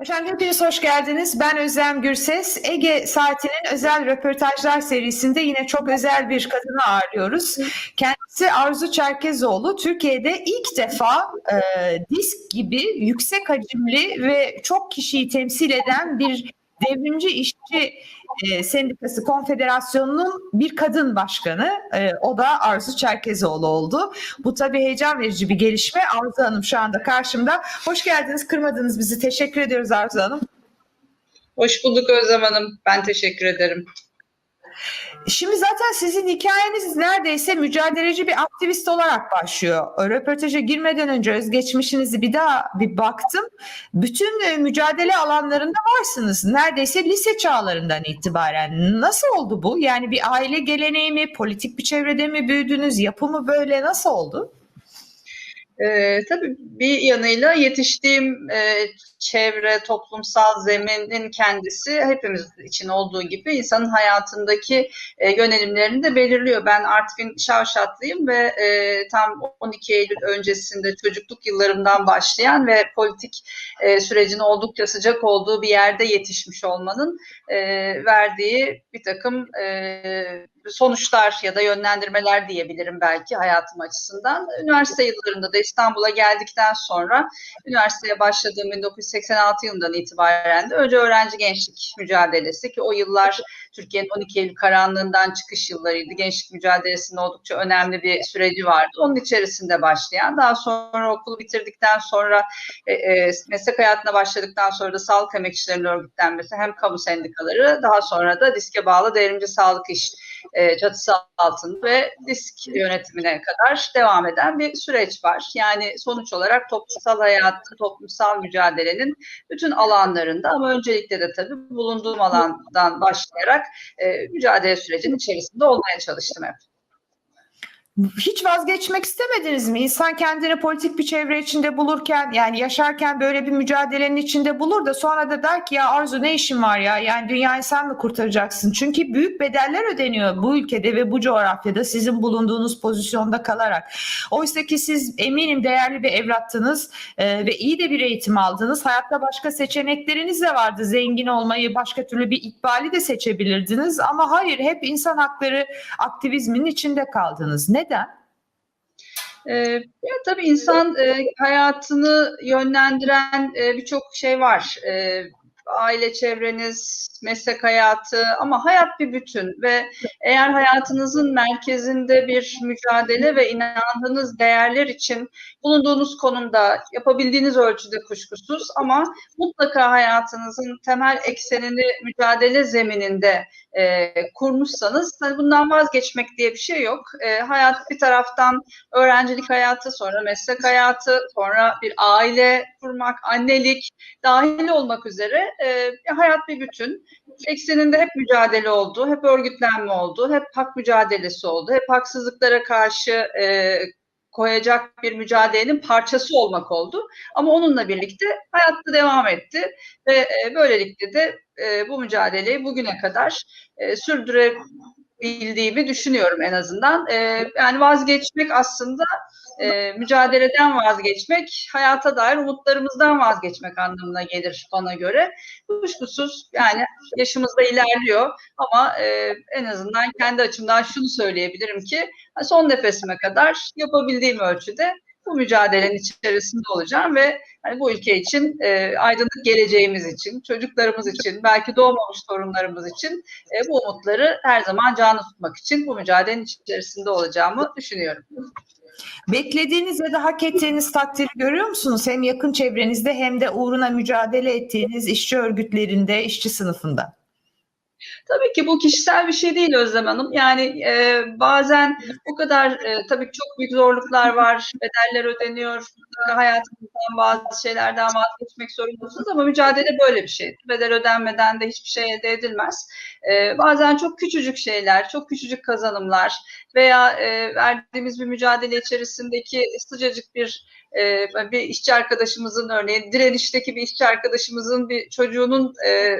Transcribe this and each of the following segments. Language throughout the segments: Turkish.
Efendim hepiniz hoş geldiniz. Ben Özlem Gürses. Ege Saati'nin özel röportajlar serisinde yine çok özel bir kadını ağırlıyoruz. Kendisi Arzu Çerkezoğlu. Türkiye'de ilk defa e, disk gibi yüksek hacimli ve çok kişiyi temsil eden bir devrimci işçi e, Sendikası Konfederasyonu'nun bir kadın başkanı. E, o da Arzu Çerkezoğlu oldu. Bu tabii heyecan verici bir gelişme. Arzu Hanım şu anda karşımda. Hoş geldiniz, kırmadınız bizi. Teşekkür ediyoruz Arzu Hanım. Hoş bulduk Özlem Hanım. Ben teşekkür ederim. Şimdi zaten sizin hikayeniz neredeyse mücadeleci bir aktivist olarak başlıyor. Röportaja girmeden önce özgeçmişinizi bir daha bir baktım. Bütün e, mücadele alanlarında varsınız. Neredeyse lise çağlarından itibaren. Nasıl oldu bu? Yani bir aile geleneği mi, politik bir çevrede mi büyüdünüz, yapı mı böyle nasıl oldu? Ee, tabii bir yanıyla yetiştiğim e, çevre, toplumsal zeminin kendisi hepimiz için olduğu gibi insanın hayatındaki e, yönelimlerini de belirliyor. Ben Artvin Şavşatlıyım ve e, tam 12 Eylül öncesinde çocukluk yıllarımdan başlayan ve politik e, sürecin oldukça sıcak olduğu bir yerde yetişmiş olmanın e, verdiği bir takım e, sonuçlar ya da yönlendirmeler diyebilirim belki hayatım açısından. Üniversite yıllarında da İstanbul'a geldikten sonra üniversiteye başladığım 1986 yılından itibaren de önce öğrenci gençlik mücadelesi ki o yıllar Türkiye'nin 12 Eylül karanlığından çıkış yıllarıydı. Gençlik mücadelesinin oldukça önemli bir süreci vardı. Onun içerisinde başlayan daha sonra okulu bitirdikten sonra e, e, meslek hayatına başladıktan sonra da sağlık emekçilerinin örgütlenmesi hem kamu sendikaları daha sonra da diske bağlı devrimci sağlık iş e, çatısı altında ve disk yönetimine kadar devam eden bir süreç var. Yani sonuç olarak toplumsal hayatın, toplumsal mücadelenin bütün alanlarında ama öncelikle de tabii bulunduğum alandan başlayarak e, mücadele sürecinin içerisinde olmaya çalıştım hep. Hiç vazgeçmek istemediniz mi? İnsan kendini politik bir çevre içinde bulurken yani yaşarken böyle bir mücadelenin içinde bulur da sonra da der ki ya Arzu ne işin var ya yani dünyayı sen mi kurtaracaksın? Çünkü büyük bedeller ödeniyor bu ülkede ve bu coğrafyada sizin bulunduğunuz pozisyonda kalarak. Oysa ki siz eminim değerli bir evlattınız e, ve iyi de bir eğitim aldınız. Hayatta başka seçenekleriniz de vardı. Zengin olmayı başka türlü bir ikbali de seçebilirdiniz ama hayır hep insan hakları aktivizminin içinde kaldınız. Neden? Ee, ya tabii insan e, hayatını yönlendiren e, birçok şey var. E, aile çevreniz, meslek hayatı ama hayat bir bütün ve eğer hayatınızın merkezinde bir mücadele ve inandığınız değerler için bulunduğunuz konumda yapabildiğiniz ölçüde kuşkusuz ama mutlaka hayatınızın temel eksenini mücadele zemininde e, kurmuşsanız hani bundan vazgeçmek diye bir şey yok. E, hayat bir taraftan öğrencilik hayatı, sonra meslek hayatı, sonra bir aile kurmak, annelik dahil olmak üzere e, hayat bir bütün. Ekseninde hep mücadele oldu, hep örgütlenme oldu, hep hak mücadelesi oldu, hep haksızlıklara karşı e, koyacak bir mücadelenin parçası olmak oldu. Ama onunla birlikte hayatta devam etti ve e, böylelikle de e, bu mücadeleyi bugüne kadar e, sürdürebildiğimi düşünüyorum en azından. E, yani vazgeçmek aslında e, mücadeleden vazgeçmek, hayata dair umutlarımızdan vazgeçmek anlamına gelir bana göre. Kuşkusuz yani yaşımızda ilerliyor ama e, en azından kendi açımdan şunu söyleyebilirim ki son nefesime kadar yapabildiğim ölçüde bu mücadelenin içerisinde olacağım ve hani bu ülke için e, aydınlık geleceğimiz için, çocuklarımız için, belki doğmamış torunlarımız için e, bu umutları her zaman canlı tutmak için bu mücadelenin içerisinde olacağımı düşünüyorum. Beklediğiniz ya da hak ettiğiniz takdiri görüyor musunuz? Hem yakın çevrenizde hem de uğruna mücadele ettiğiniz işçi örgütlerinde, işçi sınıfında. Tabii ki bu kişisel bir şey değil Özlem Hanım. Yani e, bazen o kadar e, tabii çok büyük zorluklar var, bedeller ödeniyor, hayatınızdan bazı şeylerden vazgeçmek zorundasınız ama mücadele böyle bir şey. Bedel ödenmeden de hiçbir şey elde edilmez. E, bazen çok küçücük şeyler, çok küçücük kazanımlar veya e, verdiğimiz bir mücadele içerisindeki sıcacık bir e, bir işçi arkadaşımızın örneğin direnişteki bir işçi arkadaşımızın bir çocuğunun e,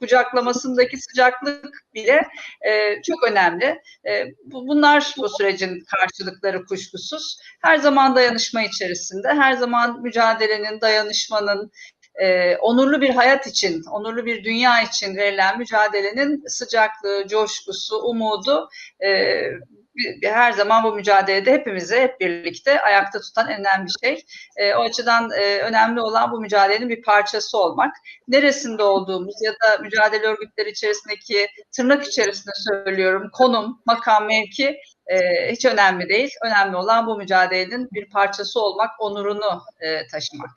kucaklamasındaki sıcaklık bile e, çok önemli. E, bu, bunlar bu sürecin karşılıkları kuşkusuz. Her zaman dayanışma içerisinde, her zaman mücadelenin, dayanışmanın, e, onurlu bir hayat için, onurlu bir dünya için verilen mücadelenin sıcaklığı, coşkusu, umudu e, her zaman bu mücadelede hepimizi hep birlikte ayakta tutan önemli şey. E, o açıdan e, önemli olan bu mücadelenin bir parçası olmak. Neresinde olduğumuz ya da mücadele örgütleri içerisindeki tırnak içerisinde söylüyorum konum, makam, mevki e, hiç önemli değil. Önemli olan bu mücadelenin bir parçası olmak, onurunu e, taşımak.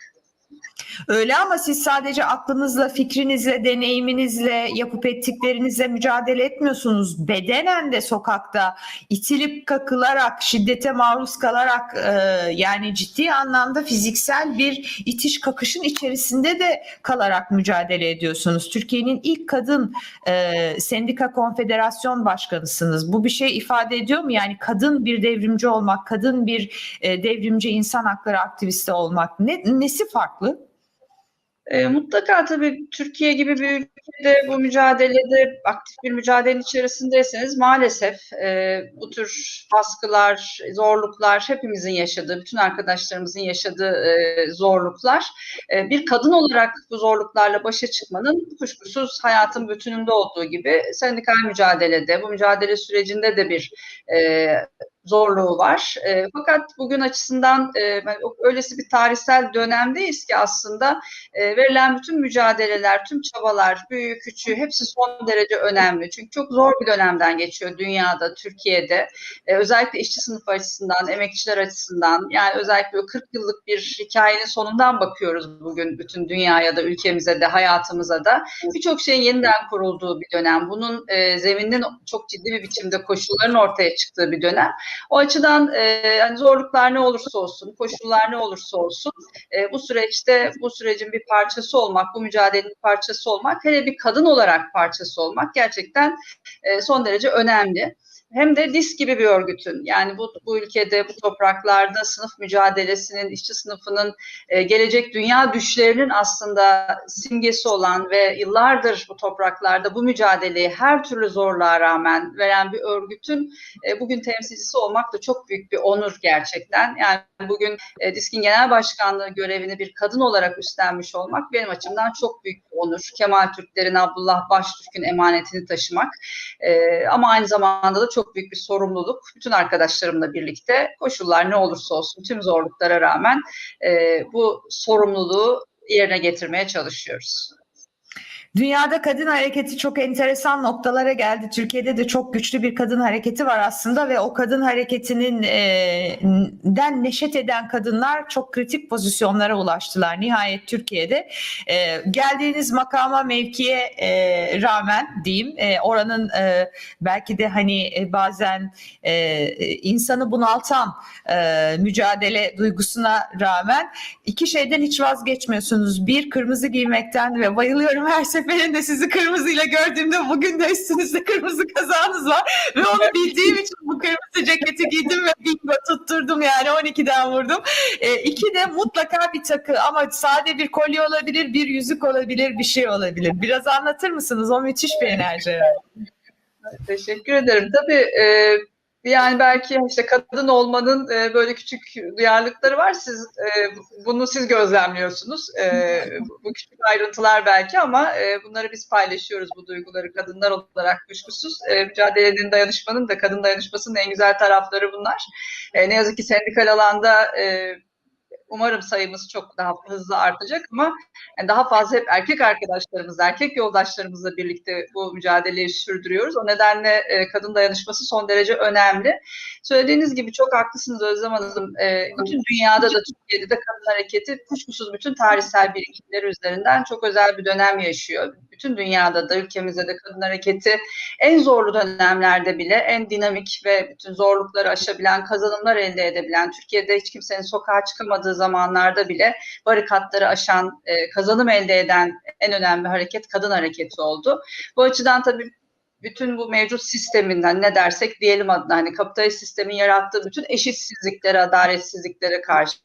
Öyle ama siz sadece aklınızla, fikrinizle, deneyiminizle, yapıp ettiklerinizle mücadele etmiyorsunuz. Bedenen de sokakta itilip kakılarak, şiddete maruz kalarak e, yani ciddi anlamda fiziksel bir itiş kakışın içerisinde de kalarak mücadele ediyorsunuz. Türkiye'nin ilk kadın e, sendika konfederasyon başkanısınız. Bu bir şey ifade ediyor mu? Yani kadın bir devrimci olmak, kadın bir e, devrimci insan hakları aktivisti olmak ne, nesi farklı? E, mutlaka tabii Türkiye gibi bir ülkede bu mücadelede aktif bir mücadelenin içerisindeyseniz maalesef e, bu tür baskılar, zorluklar hepimizin yaşadığı, bütün arkadaşlarımızın yaşadığı e, zorluklar e, bir kadın olarak bu zorluklarla başa çıkmanın kuşkusuz hayatın bütününde olduğu gibi sendikal mücadelede, bu mücadele sürecinde de bir e, zorluğu var. E, fakat bugün açısından e, öylesi bir tarihsel dönemdeyiz ki aslında e, verilen bütün mücadeleler, tüm çabalar, büyüğü küçüğü hepsi son derece önemli. Çünkü çok zor bir dönemden geçiyor dünyada, Türkiye'de. E, özellikle işçi sınıfı açısından, emekçiler açısından yani özellikle 40 yıllık bir hikayenin sonundan bakıyoruz bugün bütün dünyaya da, ülkemize de, hayatımıza da. Birçok şeyin yeniden kurulduğu bir dönem. Bunun e, zemininin çok ciddi bir biçimde koşulların ortaya çıktığı bir dönem. O açıdan e, hani zorluklar ne olursa olsun, koşullar ne olursa olsun e, bu süreçte bu sürecin bir parçası olmak, bu mücadelenin parçası olmak, hele bir kadın olarak parçası olmak gerçekten e, son derece önemli hem de DİS gibi bir örgütün yani bu, bu ülkede bu topraklarda sınıf mücadelesinin işçi sınıfının e, gelecek dünya düşlerinin aslında simgesi olan ve yıllardır bu topraklarda bu mücadeleyi her türlü zorluğa rağmen veren bir örgütün e, bugün temsilcisi olmak da çok büyük bir onur gerçekten. Yani bugün e, DİSK'in genel başkanlığı görevini bir kadın olarak üstlenmiş olmak benim açımdan çok büyük bir onur. Kemal Türklerin, Abdullah Baştürk'ün emanetini taşımak e, ama aynı zamanda da çok çok büyük bir sorumluluk. Bütün arkadaşlarımla birlikte koşullar ne olursa olsun tüm zorluklara rağmen e, bu sorumluluğu yerine getirmeye çalışıyoruz. Dünyada kadın hareketi çok enteresan noktalara geldi. Türkiye'de de çok güçlü bir kadın hareketi var aslında ve o kadın hareketinin e, den neşet eden kadınlar çok kritik pozisyonlara ulaştılar. Nihayet Türkiye'de e, geldiğiniz makama mevkiye e, rağmen diyeyim e, oranın e, belki de hani e, bazen e, insanı bunaltan e, mücadele duygusuna rağmen iki şeyden hiç vazgeçmiyorsunuz. Bir kırmızı giymekten ve bayılıyorum her sefer seferinde sizi kırmızıyla gördüğümde bugün de üstünüzde kırmızı kazağınız var ve onu bildiğim için bu kırmızı ceketi giydim ve bingo tutturdum yani 12'den vurdum. E, iki de mutlaka bir takı ama sade bir kolye olabilir, bir yüzük olabilir, bir şey olabilir. Biraz anlatır mısınız? O müthiş bir enerji. Teşekkür ederim. Tabii e, yani belki işte kadın olmanın e, böyle küçük duyarlılıkları var. Siz e, bunu siz gözlemliyorsunuz. E, bu küçük ayrıntılar belki ama e, bunları biz paylaşıyoruz bu duyguları kadınlar olarak kuşkusuz. E, mücadelenin dayanışmanın da kadın dayanışmasının en güzel tarafları bunlar. E, ne yazık ki sendikal alanda e, Umarım sayımız çok daha hızlı artacak ama yani daha fazla hep erkek arkadaşlarımız, erkek yoldaşlarımızla birlikte bu mücadeleyi sürdürüyoruz. O nedenle e, kadın dayanışması son derece önemli. Söylediğiniz gibi çok haklısınız Özlem Hanım. E, bütün dünyada da Türkiye'de de kadın hareketi kuşkusuz bütün tarihsel birikimleri üzerinden çok özel bir dönem yaşıyor. Bütün dünyada da ülkemizde de kadın hareketi en zorlu dönemlerde bile en dinamik ve bütün zorlukları aşabilen, kazanımlar elde edebilen, Türkiye'de hiç kimsenin sokağa çıkamadığı zamanlarda bile barikatları aşan, e, kazanım elde eden en önemli hareket kadın hareketi oldu. Bu açıdan tabii bütün bu mevcut sisteminden ne dersek diyelim adına hani kapitalist sistemin yarattığı bütün eşitsizliklere, adaletsizliklere karşı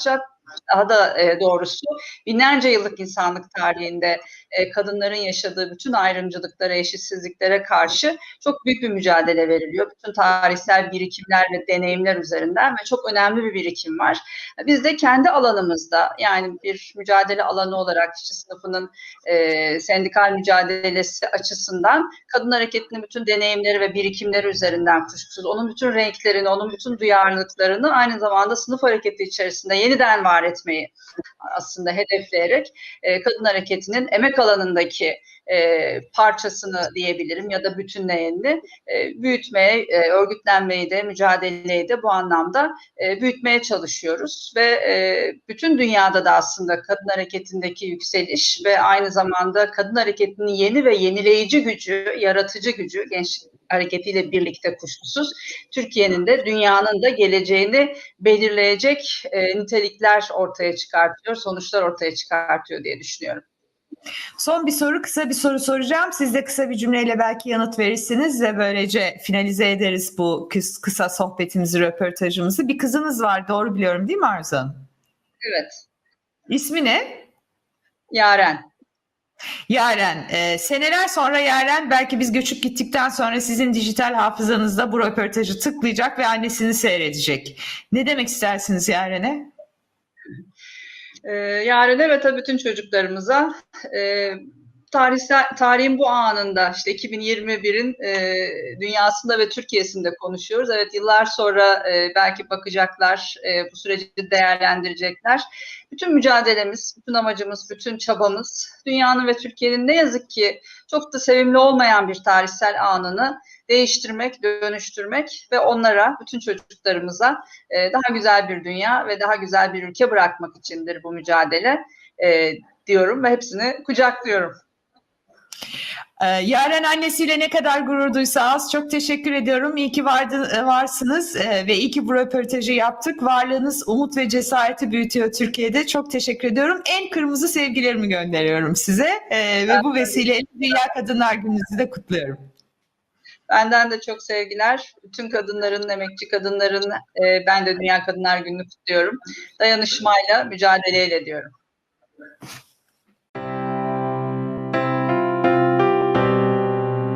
daha da e, doğrusu binlerce yıllık insanlık tarihinde e, kadınların yaşadığı bütün ayrımcılıklara, eşitsizliklere karşı çok büyük bir mücadele veriliyor. Bütün tarihsel birikimler ve deneyimler üzerinden ve çok önemli bir birikim var. Biz de kendi alanımızda yani bir mücadele alanı olarak işçi sınıfının e, sendikal mücadelesi açısından kadın hareketinin bütün deneyimleri ve birikimleri üzerinden kuşkusuz onun bütün renklerini, onun bütün duyarlılıklarını aynı zamanda sınıf hareketi içerisinde yeniden var etmeyi aslında hedefleyerek e, kadın hareketinin emek alanındaki e, parçasını diyebilirim ya da bütünleyenini e, büyütmeye, e, örgütlenmeyi de, mücadeleyi de bu anlamda e, büyütmeye çalışıyoruz. Ve e, bütün dünyada da aslında kadın hareketindeki yükseliş ve aynı zamanda kadın hareketinin yeni ve yenileyici gücü, yaratıcı gücü gençlik hareketiyle birlikte kuşkusuz Türkiye'nin de dünyanın da geleceğini belirleyecek e, nitelikler ortaya çıkartıyor, sonuçlar ortaya çıkartıyor diye düşünüyorum. Son bir soru, kısa bir soru soracağım. Siz de kısa bir cümleyle belki yanıt verirsiniz ve böylece finalize ederiz bu kıs- kısa sohbetimizi, röportajımızı. Bir kızınız var, doğru biliyorum değil mi Arzu Hanım? Evet, İsmi ne? Yaren. Yaren. Ee, seneler sonra Yaren belki biz göçüp gittikten sonra sizin dijital hafızanızda bu röportajı tıklayacak ve annesini seyredecek. Ne demek istersiniz Yaren'e? Ee, Yaren'e ve tabii bütün çocuklarımıza e, tarihsel, tarihin bu anında işte 2021'in e, dünyasında ve Türkiye'sinde konuşuyoruz. Evet yıllar sonra e, belki bakacaklar, e, bu süreci değerlendirecekler. Bütün mücadelemiz, bütün amacımız, bütün çabamız dünyanın ve Türkiye'nin ne yazık ki çok da sevimli olmayan bir tarihsel anını değiştirmek, dönüştürmek ve onlara, bütün çocuklarımıza e, daha güzel bir dünya ve daha güzel bir ülke bırakmak içindir bu mücadele e, diyorum ve hepsini kucaklıyorum. Ee, Yaren annesiyle ne kadar gurur duysa az. Çok teşekkür ediyorum. İyi ki vardı, e, varsınız e, ve iyi ki bu röportajı yaptık. Varlığınız umut ve cesareti büyütüyor Türkiye'de. Çok teşekkür ediyorum. En kırmızı sevgilerimi gönderiyorum size e, ve bu vesileyle Dünya Kadınlar Günü'nüzü de kutluyorum. Benden de çok sevgiler. Bütün kadınların, emekçi kadınların, e, ben de Dünya Kadınlar Günü'nü kutluyorum. Dayanışmayla, mücadeleyle diyorum.